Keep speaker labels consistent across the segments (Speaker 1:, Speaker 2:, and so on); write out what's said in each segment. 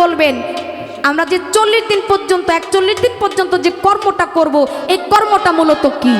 Speaker 1: বলবেন, আমরা যে চল্লিশ দিন পর্যন্ত, একচল্লিশ দিন পর্যন্ত যে কর্মটা করব, এই কর্মটা মূলত কি?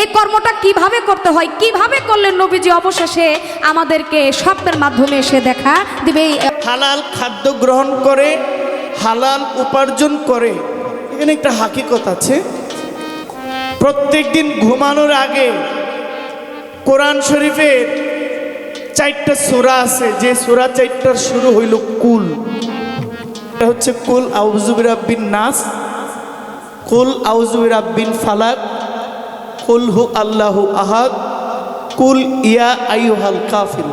Speaker 1: এই কর্মটা কীভাবে করতে হয়? কীভাবে করলে নবীজি অবশেষে আমাদেরকে স্বপ্নের মাধ্যমে এসে দেখা দিবে?
Speaker 2: হালাল খাদ্য গ্রহণ করে, হালাল উপার্জন করে, এখানে একটা হাকিকত আছে। প্রত্যেক দিন ঘুমানোর আগে কোরআন শরীফের চারটা সূরা আছে, যে সূরা চারটার শুরু হইল কুল। এটা হচ্ছে কুল আউজুবির রাব্বিন নাস, কুল আউজুবির রাব্বিন ফালাক, কুল হু আল্লাহু আহাদ, কুল ইয়া আইয়ুহাল কাফির।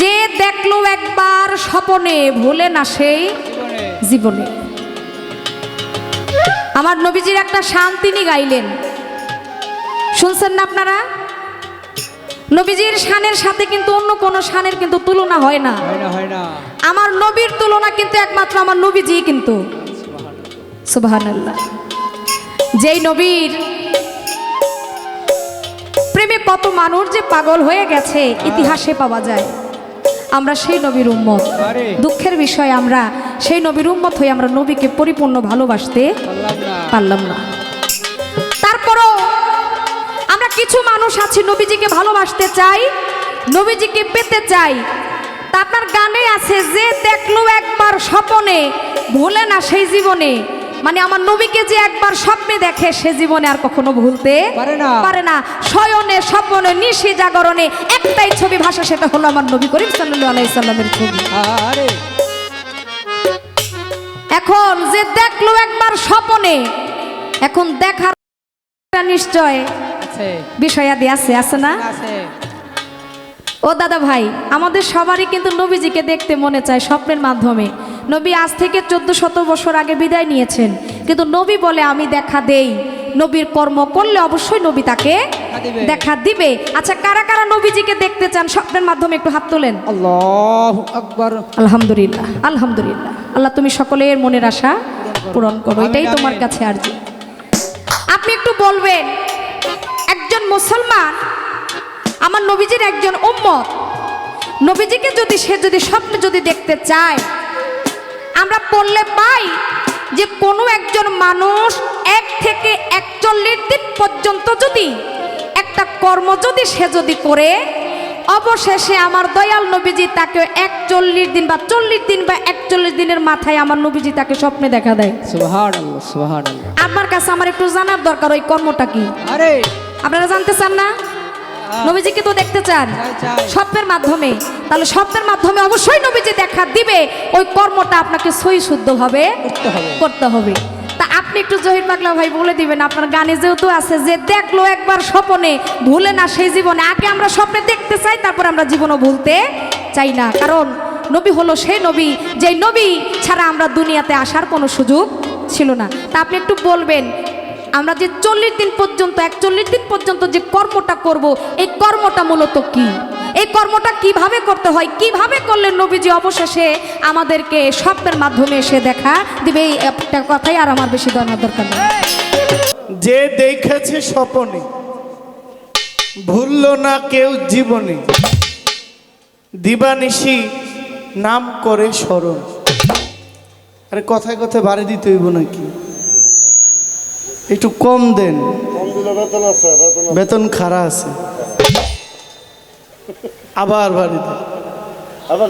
Speaker 1: যে দেখল একবার স্বপনে, ভুলে না সেই জীবনে। আমার নবীজির একটা শান্তিনি গাইলেন। শুনছেন না আপনারা? নবীজির শানের সাথে কিন্তু অন্য কোনো শানের কিন্তু তুলনা হয় না। আমার নবীর তুলনা কিন্তু একমাত্র আমার নবীজি কিন্তু। সুবহানাল্লাহ। যেই নবীর প্রেমে কত মানুষ যে পাগল হয়ে গেছে ইতিহাসে পাওয়া যায়। আমরা সেই নবীর উম্মত। দুঃখের বিষয় আমরা সেই নবীর উম্মত হয়ে আমরা নবীকে পরিপূর্ণ ভালোবাসতে
Speaker 3: পারলাম না।
Speaker 1: তারপরও কিছু মানুষ আছে নবীজিকে ভালোবাসতে চাই নবীজিকে পেতে চাই। তা আপনার গানে আছে যে দেখল একবার স্বপনে ভুলে না সেই জীবনে। মানে আমার নবীকে যে একবার স্বপ্নে দেখে সে জীবনে আর কখনো ভুলতে
Speaker 3: পারে না।
Speaker 1: পারে না। শয়নে স্বপ্নে নিশি জাগরণে একটাই ছবি ভাষা সেটা হলো আমার নবী করিম সাল্লাল্লাহু আলাইহি সাল্লামের ছবি।
Speaker 3: আরে।
Speaker 1: এখন যে দেখল একবার স্বপনে এখন দেখার নিশ্চয় বিষয়াদি আছে আছে না? ও দাদা ভাই আমাদের সবারই কিন্তু নবীজিকে দেখতে মনে চায় স্বপ্নের মাধ্যমে। নবী আজ থেকে চোদ্দ শত বছর আগে বিদায় নিয়েছেন। কিন্তু নবী বলে আমি দেখা দেই। নবীর কর্ম করলে অবশ্যই নবী তাকে দেখা দিবে। আচ্ছা কারা কারা নবীজিকে দেখতে চান স্বপ্নের মাধ্যমে একটু হাত তোলেন?
Speaker 3: আকবার।
Speaker 1: আলহামদুলিল্লাহ আলহামদুলিল্লাহ। আল্লাহ তুমি সকলের মনের আশা পূরণ করো। এটাই তোমার। কাছে আরজি। আপনি একটু বলবেন মুসলমান? আমার নবীজির একজন উম্মত। নবীজিকে যদি সে যদি স্বপ্নে যদি দেখতে চায় আমরা পড়লে পাই যে কোনো একজন মানুষ এক থেকে একচল্লিশ দিন পর্যন্ত যদি একটা কর্ম যদি সে যদি করে অবশেষে আমার দয়াল নবীজি তাকে একচল্লিশ দিন বা চল্লিশ দিন বা একচল্লিশ দিনের মাথায় আমার নবীজি তাকে স্বপ্নে দেখা দেয়।
Speaker 3: সুবহানাল্লাহ
Speaker 1: কাছে আমার একটু জানার দরকার ওই কর্মটা কি?
Speaker 3: আরে
Speaker 1: আপনারা জানতে চান না? নবীজিকে তো দেখতে চান। স্বপ্নের মাধ্যমে। তাহলে স্বপ্নের মাধ্যমে অবশ্যই নবীজি দেখা দিবে। ওই কর্মটা আপনাকে সই শুদ্ধভাবে
Speaker 3: করতে হবে।
Speaker 1: করতে হবে। তা আপনি একটু জহির পাগলা ভাই বলে দিবেন আপনার গানে যেহেতু আছে যে দেখল একবার স্বপনে ভুলে না সেই জীবনে। আগে আমরা স্বপ্নে দেখতে চাই তারপর আমরা জীবনও ভুলতে চাই না। কারণ নবী হলো সেই নবী যেই নবী ছাড়া আমরা দুনিয়াতে আসার কোনো সুযোগ ছিল না। তা আপনি একটু বলবেন আমরা যে চল্লিশ দিন পর্যন্ত, একচল্লিশ দিন পর্যন্ত যে কর্মটা করব, এই কর্মটা মূলত কি? এই কর্মটা কীভাবে করতে হয়? কীভাবে করলে নবীজি অবশেষে আমাদেরকে স্বপ্নের মাধ্যমে এসে দেখা দিবে? এই একটা কথাই আর আমার বেশি জানার দরকার
Speaker 2: যে দেখেছে স্বপনে, ভুলল না কেউ জীবনে। দিবানিশি নাম করে স্মরণ। আরে কথায় কথায় বাড়ি দিতে হইব নাকি? একটু কম দেন।
Speaker 4: বেতন বেতন আছে।
Speaker 2: খাড়া আছে। আবার বাড়ি দেন
Speaker 4: আবার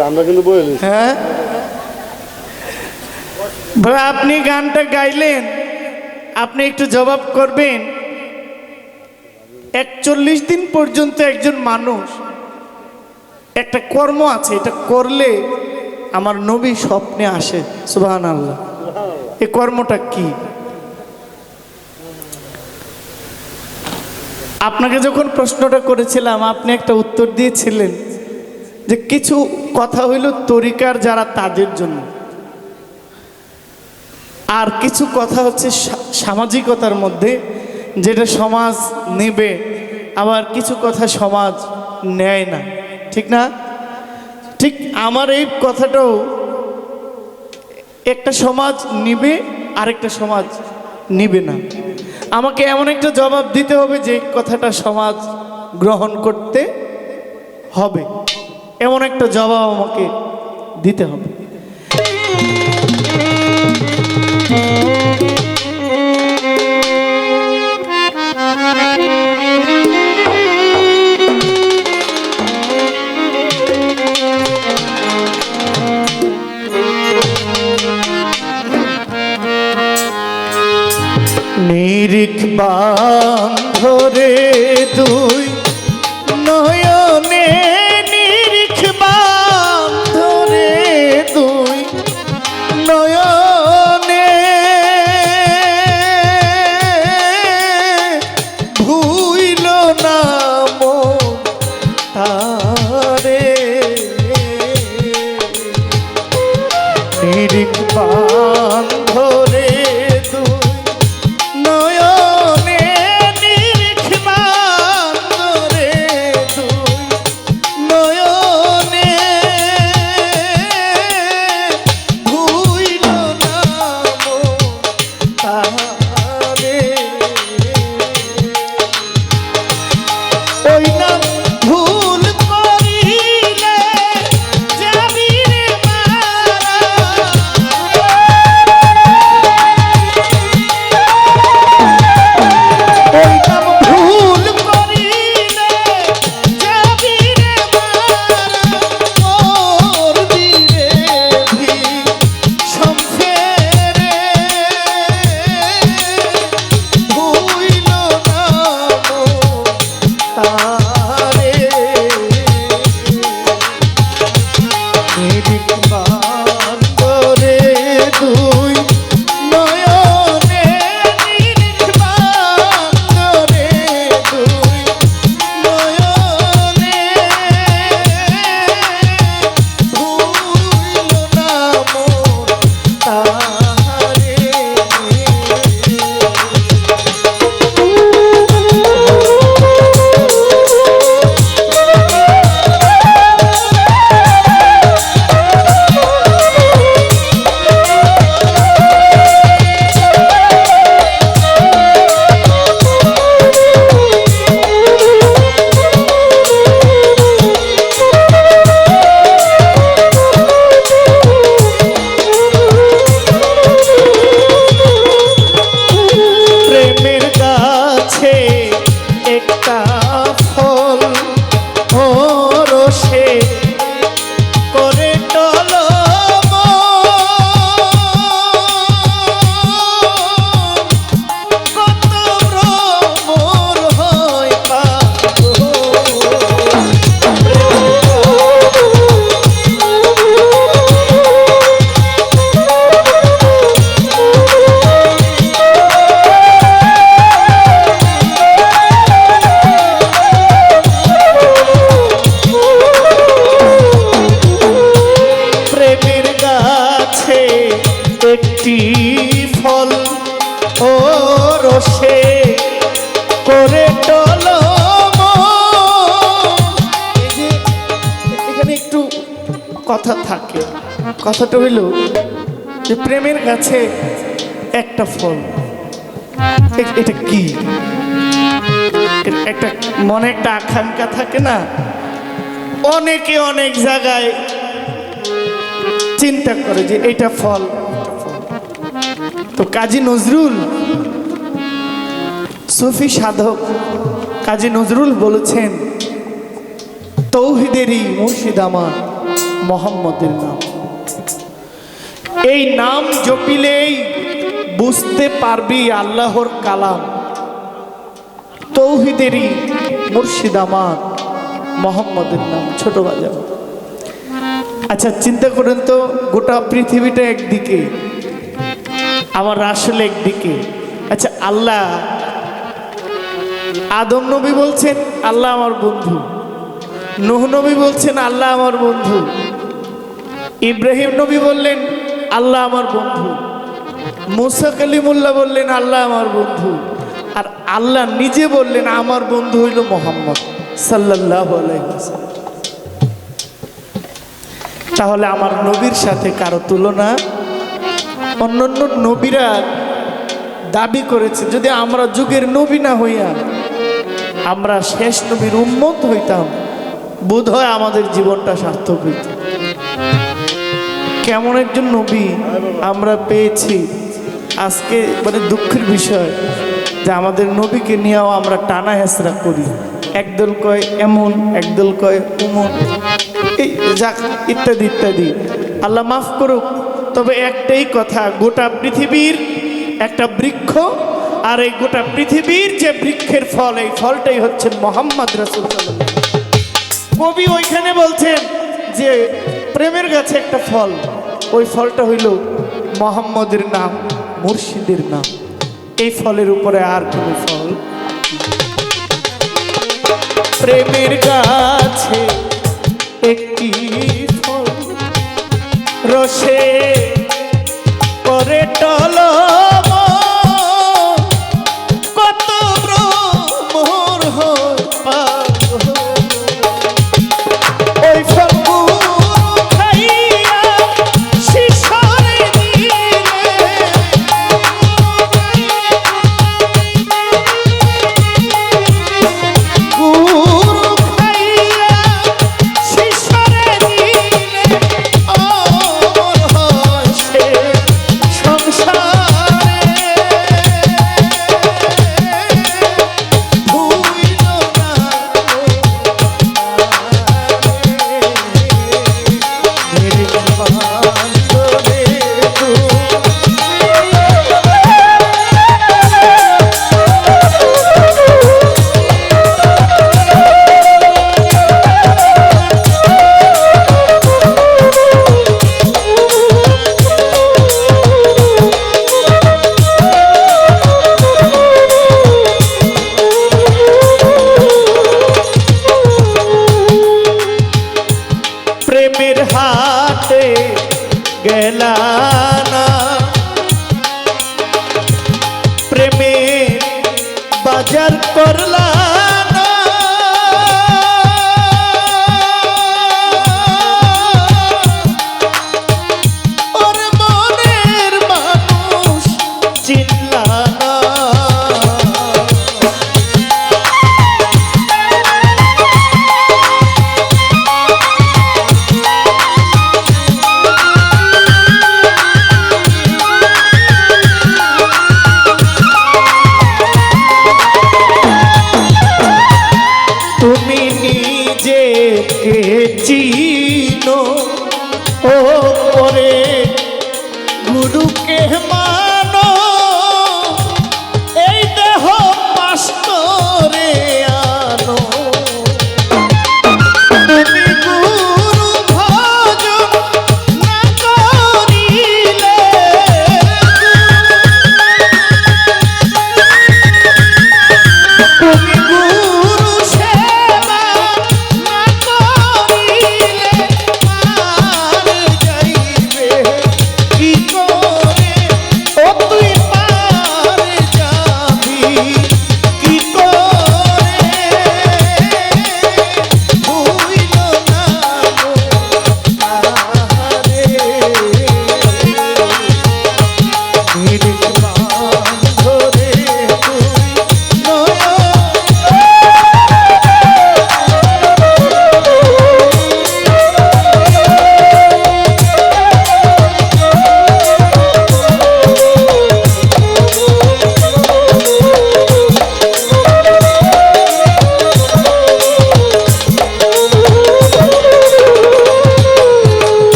Speaker 4: আমরা কিন্তু
Speaker 2: হ্যাঁ? ভাই আপনি গানটা গাইলেন আপনি একটু জবাব করবেন। একচল্লিশ দিন পর্যন্ত একজন মানুষ একটা কর্ম আছে এটা করলে আমার নবী স্বপ্নে আসে সুবাহান আল্লাহ এই কর্মটা কি? আপনাকে যখন প্রশ্নটা করেছিলাম, আপনি একটা উত্তর দিয়েছিলেন যে কিছু কথা হইল তরিকার যারা তাদের জন্য। আর কিছু কথা হচ্ছে সামাজিকতার মধ্যে যেটা সমাজ নেবে, আবার কিছু কথা সমাজ নেয় না। ঠিক না? ঠিক আমার এই কথাটাও একটা সমাজ নিবে, আরেকটা সমাজ নিবে না। আমাকে এমন একটা জবাব দিতে হবে যে কথাটা সমাজ গ্রহণ করতে হবে। এমন একটা জবাব আমাকে দিতে হবে। নিরিখ বান্ধরে দুই নয়নে নিরিখ বান্ধরে দুই নয়নে ভুইল নাম তারে। নিরিখ বান্ধরে করে এখানে একটু কথা থাকে। কথাটা হইল যে প্রেমের গাছে একটা ফল। এটা কি? একটা মনে একটা আকাঙ্ক্ষা থাকে না? অনেকে অনেক জায়গায় চিন্তা করে যে এটা ফল। তো কাজী নজরুল সুফি সাধক কাজী নজরুল বলেছেন, তৌহিদেরই মুর্শিদ আমার মোহাম্মদের নাম। এই নাম জপিলেই বুঝতে পারবি আল্লাহর কালাম। তৌহিদেরই মুর্শিদ আমার মোহাম্মদের নাম, ছোট বাজার আচ্ছা চিন্তা করেন তো, গোটা পৃথিবীটা একদিকে, আমার আসলে একদিকে। আচ্ছা আল্লাহ আদম নবী বলছেন, আল্লাহ আমার বন্ধু। নুহ নবী বলছেন, আল্লাহ আমার বন্ধু। ইব্রাহিম নবী বললেন, আল্লাহ আমার বন্ধু। মুসা কালিমুল্লাহ বললেন, আল্লাহ আমার বন্ধু। আর আল্লাহ নিজে বললেন, আমার বন্ধু হইল মোহাম্মদ সাল্লাহ তাহলে আমার নবীর সাথে কারও তুলনা? অন্যান্য নবীরা দাবি করেছে, যদি আমরা যুগের নবী না হইয়া আমরা শেষ নবীর উম্মত হইতাম। বোধ হয় আমাদের জীবনটা সার্থক হইত কেমন একজন নবী আমরা পেয়েছি। আজকে মানে দুঃখের বিষয় যে আমাদের নবীকে নিয়েও আমরা টানা হেসরা করি। একদল কয় এমন, একদল কয় উমন এই যাক, ইত্যাদি ইত্যাদি। আল্লাহ মাফ করুক, তবে একটাই কথা, গোটা পৃথিবীর একটা বৃক্ষ আর এই গোটা পৃথিবীর যে বৃক্ষের ফল, এই ফলটাই হচ্ছে মোহাম্মদ রাসুল কবি ওইখানে বলছেন যে, প্রেমের গাছে একটা ফল, ওই ফলটা হইল মোহাম্মদের নাম, মুর্শিদের নাম। এই ফলের উপরে আর কোনো ফল প্রেমের গাছে একটি ফল, রসে করে টলম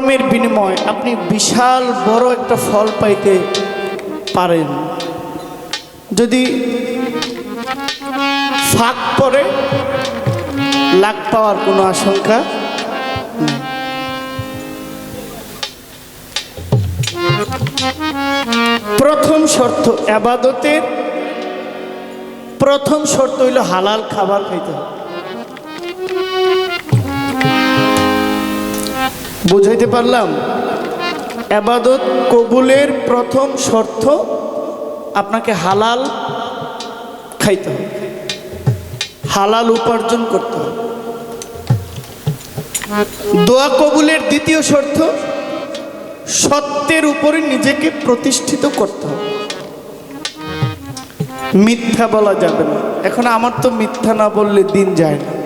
Speaker 2: কর্মের বিনিময় আপনি বিশাল বড় একটা ফল পাইতে পারেন যদি ফাঁক পড়ে লাভ পাওয়ার কোনো আশঙ্কা। প্রথম শর্ত আবাদতের, প্রথম শর্ত হইল হালাল খাবার খাইতে হবে বুঝাইতে পারলাম? আবাদত কবুলের প্রথম শর্ত আপনাকে হালাল খাইতে হবে। হালাল উপার্জন করতে হবে। দোয়া কবুলের দ্বিতীয় শর্ত, সত্যের উপরে নিজেকে প্রতিষ্ঠিত করতে হবে। মিথ্যা বলা যাবে না। এখন আমার তো মিথ্যা না বললে দিন যায় না।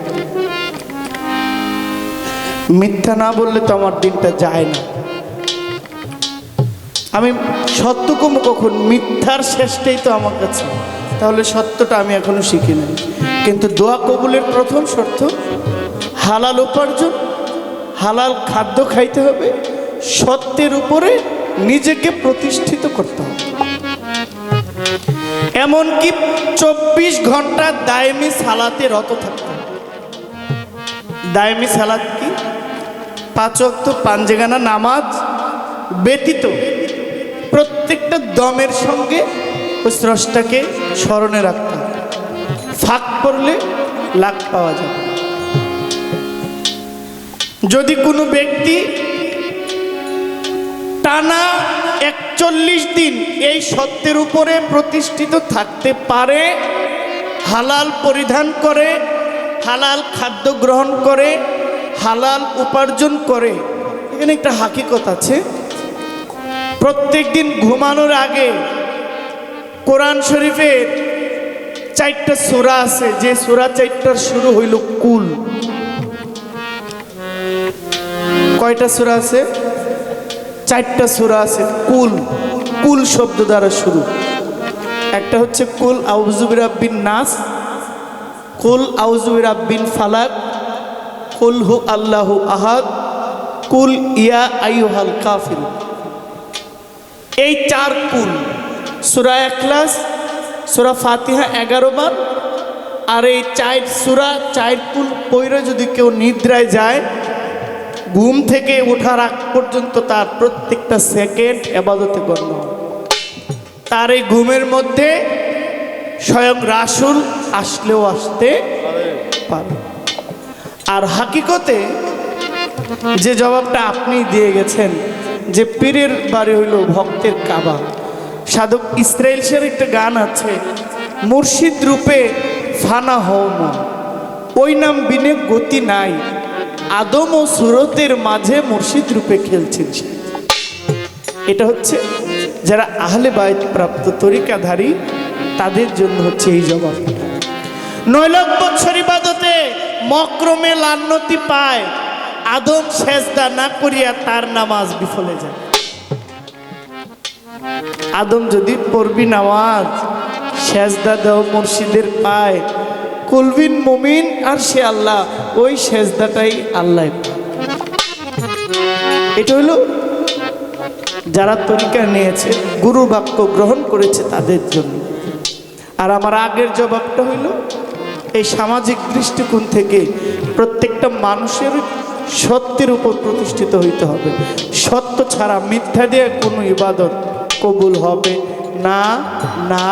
Speaker 2: মিথ্যা না বললে তো আমার দিনটা যায় না। আমি সত্য কম কখন, মিথ্যার শেষটাই তো আমার কাছে। তাহলে সত্যটা আমি এখনও শিখি নাই। কিন্তু দোয়া কবুলের প্রথম শর্ত, হালাল উপার্জন, হালাল খাদ্য খাইতে হবে, সত্যের উপরে নিজেকে প্রতিষ্ঠিত করতে হবে। এমনকি চব্বিশ ঘণ্টা দায়মি সালাতে রত থাকতে দায়মি সালাত কি? পাঁচ অক্ত পাঞ্জেগানা নামাজ ব্যতীত প্রত্যেকটা দমের সঙ্গে ওই স্রষ্টাকে স্মরণে রাখতে ফাঁক পড়লে লাভ পাওয়া যাবে। যদি কোনো ব্যক্তি টানা একচল্লিশ দিন এই সত্যের উপরে প্রতিষ্ঠিত থাকতে পারে, হালাল পরিধান করে, হালাল খাদ্য গ্রহণ করে হালাল উপার্জন করে। এখানে একটা হাকিকত আছে। প্রত্যেক দিন ঘুমানোর আগে কোরআন শরীফের চারটা সুরা আছে। যে সুরা চারটার শুরু হইল কুল। কয়টা সুরা আছে? চারটা সুরা আছে। কুল। কুল শব্দ দ্বারা শুরু। একটা হচ্ছে কুল আউজুবির আব্বিন নাস, কুল আউজুবির আব্বিন ফালাক কুল হু আল্লাহু আহাদ, কুল ইয়া আইহাল কাফির। এই চার কুল, সুরা একলাস সুরা ফাতিহা এগারো বার, আর এই চার সুরা, চার কুল পৈরে যদি কেউ নিদ্রায় যায়, ঘুম থেকে ওঠার আগ পর্যন্ত তার প্রত্যেকটা সেকেন্ড এবাদতে গণ্য তার এই ঘুমের মধ্যে স্বয়ং রাসুল আসলেও আসতে পারে আর হাকিকতে যে জবাবটা আপনি দিয়ে গেছেন, যে পীরের বাড়ি হইল ভক্তের কাবা। সাধক ইসরায়েল শের একটা গান আছে, মুর্শিদ রূপে ফানা হও মন। ওই নাম বিনে গতি নাই, আদম ও সুরতের মাঝে মুর্শিদ রূপে খেলছেন এটা হচ্ছে যারা আহলে বাইত প্রাপ্ত তরিকাধারী, তাদের জন্য হচ্ছে এই জবাব নয় লাখ বছর ইবাদতে মক্রমে লান্নতি পায়। আদম সেজদা না করিয়া তার নামাজ বিফলে যায়। আদম যদি পড়বি নামাজ, সেজদা দেও মুর্শিদের পায়। কুলবিন মুমিন আর সে আল্লাহ, ওই সেজদাটাই আল্লাহ এটা হলো যারা তরিকা নিয়েছে গুরু বাক্য গ্রহণ করেছে তাদের জন্য। আর আমার আগের জবাবটা হইল এই সামাজিক দৃষ্টিকোণ থেকে প্রত্যেকটা মানুষের সত্যের উপর প্রতিষ্ঠিত হইতে হবে। সত্য ছাড়া মিথ্যা দিয়ে কোনো ইবাদত কবুল হবে না না